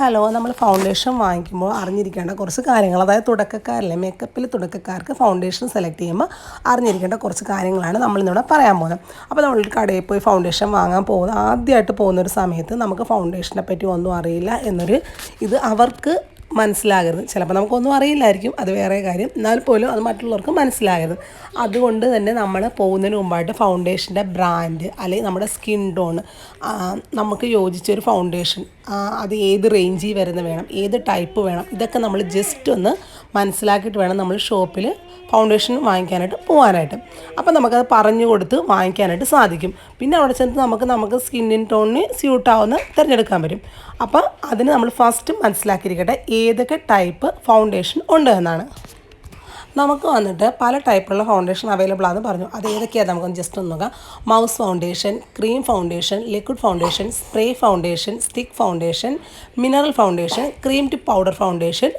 Hello നമ്മൾ foundation വാങ്ങിക്കുമ്പോൾ അറിഞ്ഞിരിക്കേണ്ട കുറച്ച് കാര്യങ്ങൾ അതായത് തുടക്കക്കാരല്ലേ മേക്കപ്പിൽ തുടക്കക്കാർക്ക് ഫൗണ്ടേഷൻ സെലക്ട് ചെയ്യുമ്പോൾ അറിഞ്ഞിരിക്കേണ്ട കുറച്ച് കാര്യങ്ങളാണ് നമ്മൾ നമ്മളിന്നിവിടെ പറയാൻ പോകുന്നത്. അപ്പോൾ നമ്മളൊരു കടയിൽ പോയി ഫൗണ്ടേഷൻ വാങ്ങാൻ പോകുന്നത് ആദ്യമായിട്ട് പോകുന്ന ഒരു സമയത്ത് നമുക്ക് ഫൗണ്ടേഷനെ പറ്റി ഒന്നും അറിയില്ല എന്നൊരു ഇത് അവർക്ക് മനസ്സിലാകരുത്. ചിലപ്പോൾ നമുക്കൊന്നും അറിയില്ലായിരിക്കും അത് വേറെ കാര്യം. എന്നാൽ പോലും അത് മറ്റുള്ളവർക്ക് മനസ്സിലാകരുത്. അതുകൊണ്ട് തന്നെ നമ്മൾ പോകുന്നതിന് മുമ്പായിട്ട് ഫൗണ്ടേഷന്റെ ബ്രാൻഡ് അല്ലെങ്കിൽ നമ്മുടെ സ്കിൻ ടോൺ നമുക്ക് യോജിച്ചൊരു ഫൗണ്ടേഷൻ അത് ഏത് റേഞ്ചിൽ വരുന്ന വേണം ഏത് ടൈപ്പ് വേണം ഇതൊക്കെ നമ്മൾ ജസ്റ്റ് ഒന്ന് മനസ്സിലാക്കിയിട്ട് വേണം നമ്മൾ ഷോപ്പിൽ ഫൗണ്ടേഷൻ വാങ്ങിക്കാനായിട്ട് പോകാനായിട്ട് അപ്പോൾ നമുക്കത് പറഞ്ഞു കൊടുത്ത് വാങ്ങിക്കാനായിട്ട് സാധിക്കും. പിന്നെ അവിടെ ചെന്ന് നമുക്ക് നമുക്ക് സ്കിന്നിൻ ടോണിന് സ്യൂട്ടാവുന്ന തിരഞ്ഞെടുക്കാൻ പറ്റും. അപ്പോൾ അതിന് നമ്മൾ ഫസ്റ്റ് മനസ്സിലാക്കിയിരിക്കട്ടെ ഏതൊക്കെ ടൈപ്പ് ഫൗണ്ടേഷൻ ഉണ്ട് എന്നാണ്. നമുക്ക് വന്നിട്ട് പല ടൈപ്പുള്ള ഫൗണ്ടേഷൻ അവൈലബിൾ ആണെന്ന് പറഞ്ഞു. അത് ഏതൊക്കെയാണ് നമുക്കൊന്ന് ജസ്റ്റ് ഒന്ന് നോക്കാം. Mousse foundation cream foundation liquid foundation spray foundation stick foundation mineral foundation cream to powder foundation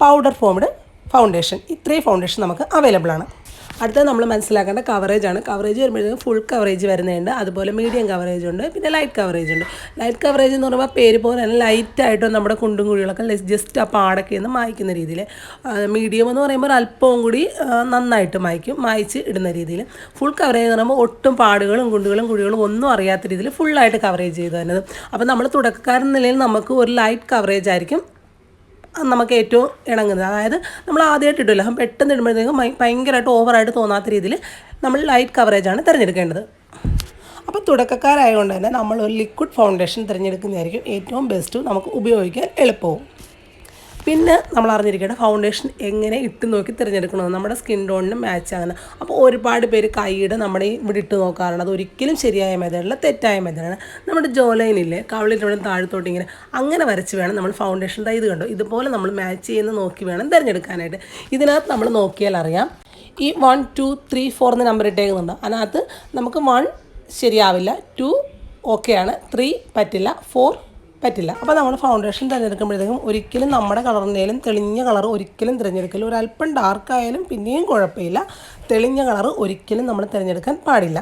powder foamed foundation ഇത്രയും ഫൗണ്ടേഷൻ നമുക്ക് അവൈലബിൾ ആണ്. അടുത്തത് നമ്മൾ മനസ്സിലാക്കേണ്ട കവറേജ് ആണ്. കവറേജ് വരുമ്പോഴത്തേക്കും ഫുൾ കവറേജ് വരുന്നുണ്ട്. അതുപോലെ മീഡിയം കവറേജ് ഉണ്ട്. പിന്നെ ലൈറ്റ് കവറേജ് ഉണ്ട്. ലൈറ്റ് കവറേജ് എന്ന് പറയുമ്പോൾ പേര് പോലെ തന്നെ ലൈറ്റായിട്ട് നമ്മുടെ കുണ്ടും കുഴികളൊക്കെ ജസ്റ്റ് ആ പാടൊക്കെ ഒന്ന് മായ്ക്കുന്ന രീതിയിൽ. മീഡിയം എന്ന് പറയുമ്പോൾ അല്പവും കൂടി നന്നായിട്ട് മായ്ക്കും. മായ്ച്ച് ഇടുന്ന രീതിയിൽ. ഫുൾ കവറേജ് എന്ന് പറയുമ്പോൾ ഒട്ടും പാടുകളും കുണ്ടുകളും കുഴികളും ഒന്നും അറിയാത്ത രീതിയിൽ ഫുള്ളായിട്ട് കവറേജ് ചെയ്തു തന്നത് അപ്പോൾ നമ്മൾ തുടക്കക്കാരൻ നിലയിൽ നമുക്ക് ഒരു ലൈറ്റ് കവറേജ് ആയിരിക്കും നമുക്ക് ഏറ്റവും ഇണങ്ങുന്നത്. അതായത് നമ്മൾ ആദ്യമായിട്ട് ഇടില്ല അപ്പം പെട്ടെന്ന് ഇടുമ്പോഴത്തേക്കും ഭയ- ഭയങ്കരമായിട്ട് ഓവറായിട്ട് തോന്നാത്ത രീതിയിൽ നമ്മൾ ലൈറ്റ് കവറേജാണ് തിരഞ്ഞെടുക്കേണ്ടത്. അപ്പോൾ തുടക്കക്കാരായതുകൊണ്ട് തന്നെ നമ്മൾ ഒരു ലിക്വിഡ് ഫൗണ്ടേഷൻ തിരഞ്ഞെടുക്കുന്നതായിരിക്കും ഏറ്റവും ബെസ്റ്റ് നമുക്ക് ഉപയോഗിക്കാൻ എളുപ്പവും. പിന്നെ നമ്മൾ അറിഞ്ഞിരിക്കേണ്ട ഫൗണ്ടേഷൻ എങ്ങനെ ഇട്ട് നോക്കി തിരഞ്ഞെടുക്കണമെന്ന് നമ്മുടെ സ്കിൻ ടോണിന് മാച്ച് ആകുന്ന. അപ്പോൾ ഒരുപാട് പേര് കൈയുടെ നമ്മുടെ ഇവിടെ ഇട്ട് നോക്കാറുണ്ട്. അത് ഒരിക്കലും ശരിയായ മെത്തേഡല്ല തെറ്റായ മെത്തേഡാണ് നമ്മുടെ ജോലൈനില്ലേ കവിളിന്റെ ഇവിടെ താഴത്തോട്ട് ഇങ്ങനെ അങ്ങനെ വരച്ച് വേണം നമ്മൾ ഫൗണ്ടേഷൻ ഇത് കണ്ടോ? ഇതുപോലെ നമ്മൾ മാച്ച് ചെയ്യുന്ന നോക്കി വേണം തിരഞ്ഞെടുക്കാനായിട്ട്. ഇതിനകത്ത് നമ്മൾ നോക്കിയാൽ അറിയാം. ഈ വൺ ടു ത്രീ ഫോർ എന്ന നമ്പർ ഇട്ടേക്കുന്നുണ്ട്. അതിനകത്ത് നമുക്ക് വൺ ശരിയാവില്ല ടു ഓക്കെയാണ് ത്രീ പറ്റില്ല ഫോർ പറ്റില്ല. അപ്പോൾ നമ്മൾ ഫൗണ്ടേഷൻ തിരഞ്ഞെടുക്കുമ്പോഴത്തേക്കും ഒരിക്കലും നമ്മുടെ കളറിന്റെയും തെളിഞ്ഞ കളർ ഒരിക്കലും തിരഞ്ഞെടുക്കില്ല ഒരല്പം ഡാർക്കായാലും പിന്നെയും കുഴപ്പമില്ല. തെളിഞ്ഞ കളർ ഒരിക്കലും നമ്മൾ തിരഞ്ഞെടുക്കാൻ പാടില്ല.